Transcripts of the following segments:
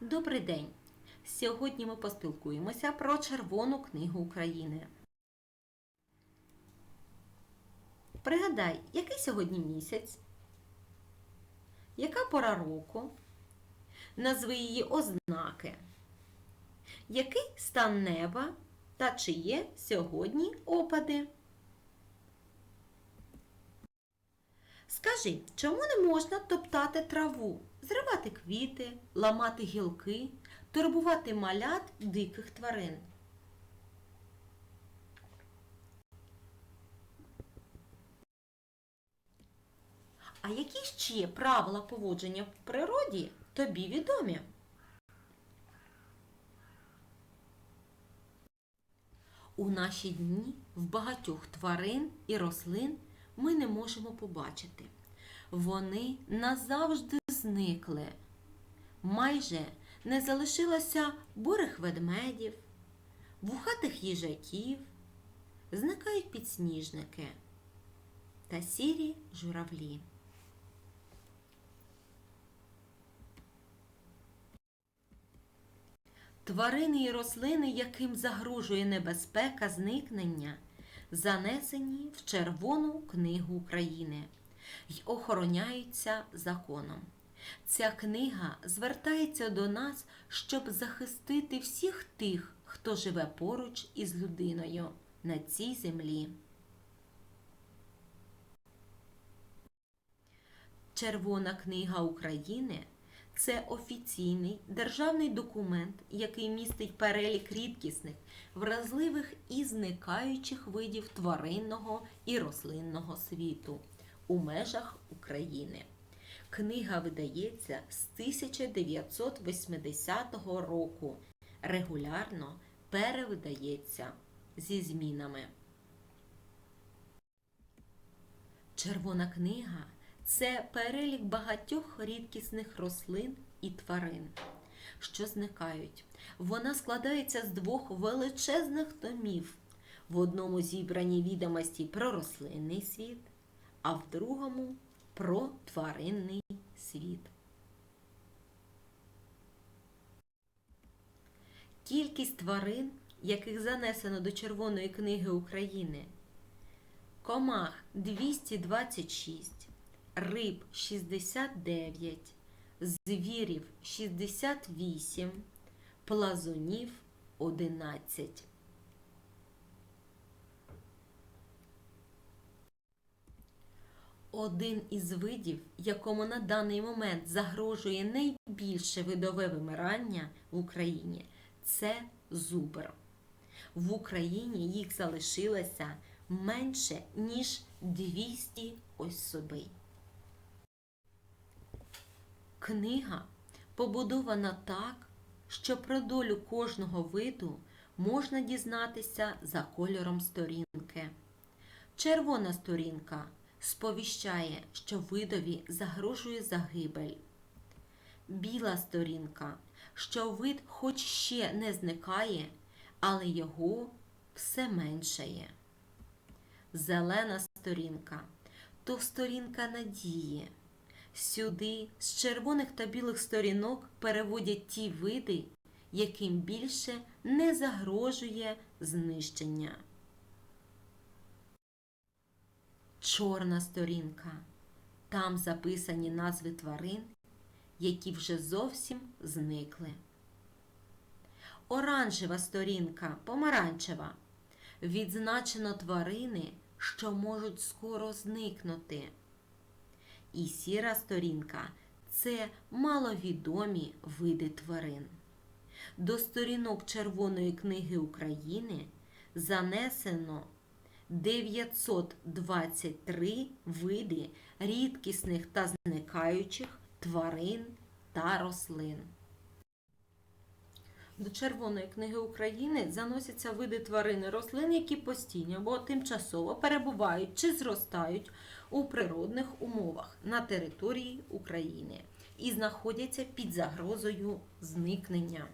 Добрий день! Сьогодні ми поспілкуємося про Червону книгу України. Пригадай, який сьогодні місяць? Яка пора року? Назви її ознаки. Який стан неба та чи є сьогодні опади? Скажи, чому не можна топтати траву, зривати квіти, ламати гілки, турбувати малят диких тварин? А які ще правила поводження в природі тобі відомі? У наші дні в багатьох тварин і рослин ми не можемо побачити. Вони назавжди зникли. Майже не залишилося бурих ведмедів, вухатих їжаків, зникають підсніжники та сірі журавлі. Тварини і рослини, яким загрожує небезпека зникнення, занесені в Червону книгу України й охороняються законом. Ця книга звертається до нас, щоб захистити всіх тих, хто живе поруч із людиною на цій землі. Червона книга України це офіційний державний документ, який містить перелік рідкісних, вразливих і зникаючих видів тваринного і рослинного світу у межах України. Книга видається з 1980 року. Регулярно перевидається зі змінами. Червона книга це перелік багатьох рідкісних рослин і тварин, що зникають. Вона складається з двох величезних томів. В одному зібрані відомості про рослинний світ, а в другому про тваринний світ. Кількість тварин, яких занесено до Червоної книги України, комах 226, риб 69, звірів 68, плазунів 11. Один із видів, якому на даний момент загрожує найбільше видове вимирання в Україні, це зубр. В Україні їх залишилося менше, ніж 200 особей. Книга побудована так, що про долю кожного виду можна дізнатися за кольором сторінки. Червона сторінка сповіщає, що видові загрожує загибель. Біла сторінка, що вид хоч ще не зникає, але його все меншає. Зелена сторінка то сторінка надії. Сюди з червоних та білих сторінок переводять ті види, яким більше не загрожує знищення. Чорна сторінка. Там записані назви тварин, які вже зовсім зникли. Оранжева сторінка помаранчева. Відзначено тварини, що можуть скоро зникнути. І сіра сторінка це маловідомі види тварин. До сторінок Червоної книги України занесено 923 види рідкісних та зникаючих тварин та рослин. До Червоної книги України заносяться види тварин і рослин, які постійно або тимчасово перебувають чи зростають у природних умовах на території України і знаходяться під загрозою зникнення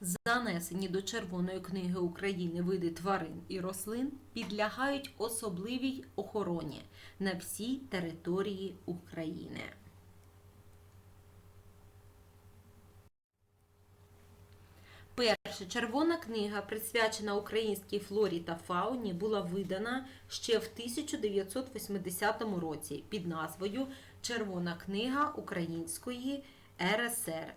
занесені до Червоної книги України види тварин і рослин підлягають особливій охороні на всій території України. Перша червона книга, присвячена українській флорі та фауні, була видана ще в 1980 році під назвою Червона книга Української РСР.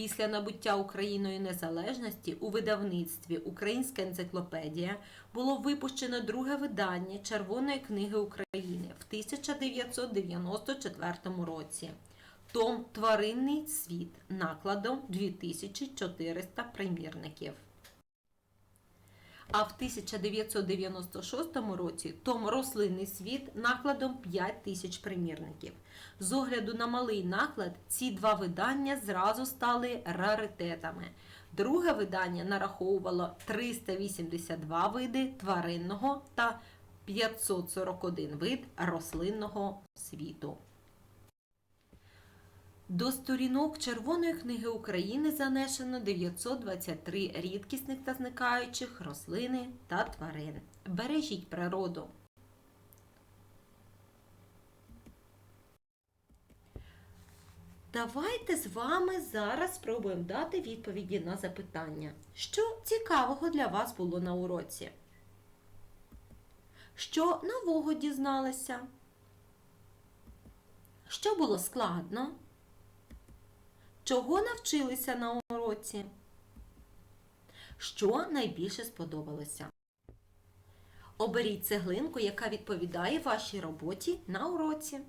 Після набуття Україною незалежності у видавництві Українська енциклопедія було випущено друге видання Червоної книги України в 1994 році. Том Тваринний світ накладом 2400 примірників. А в 1996 році том Рослинний світ накладом 5000 примірників. З огляду на малий наклад ці два видання зразу стали раритетами. Друге видання нараховувало 382 види тваринного та 541 вид рослинного світу. До сторінок Червоної книги України занесено 923 рідкісних та зникаючих рослини та тварин. Бережіть природу. Давайте з вами зараз спробуємо дати відповіді на запитання. Що цікавого для вас було на уроці? Що нового дізналися? Що було складно? Чого навчилися на уроці? Що найбільше сподобалося? Оберіть цеглинку, яка відповідає вашій роботі на уроці.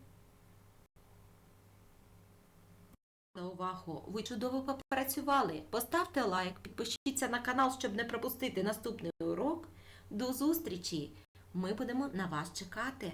За увагу! Ви чудово попрацювали. Поставте лайк, підпишіться на канал, щоб не пропустити наступний урок. До зустрічі! Ми будемо на вас чекати.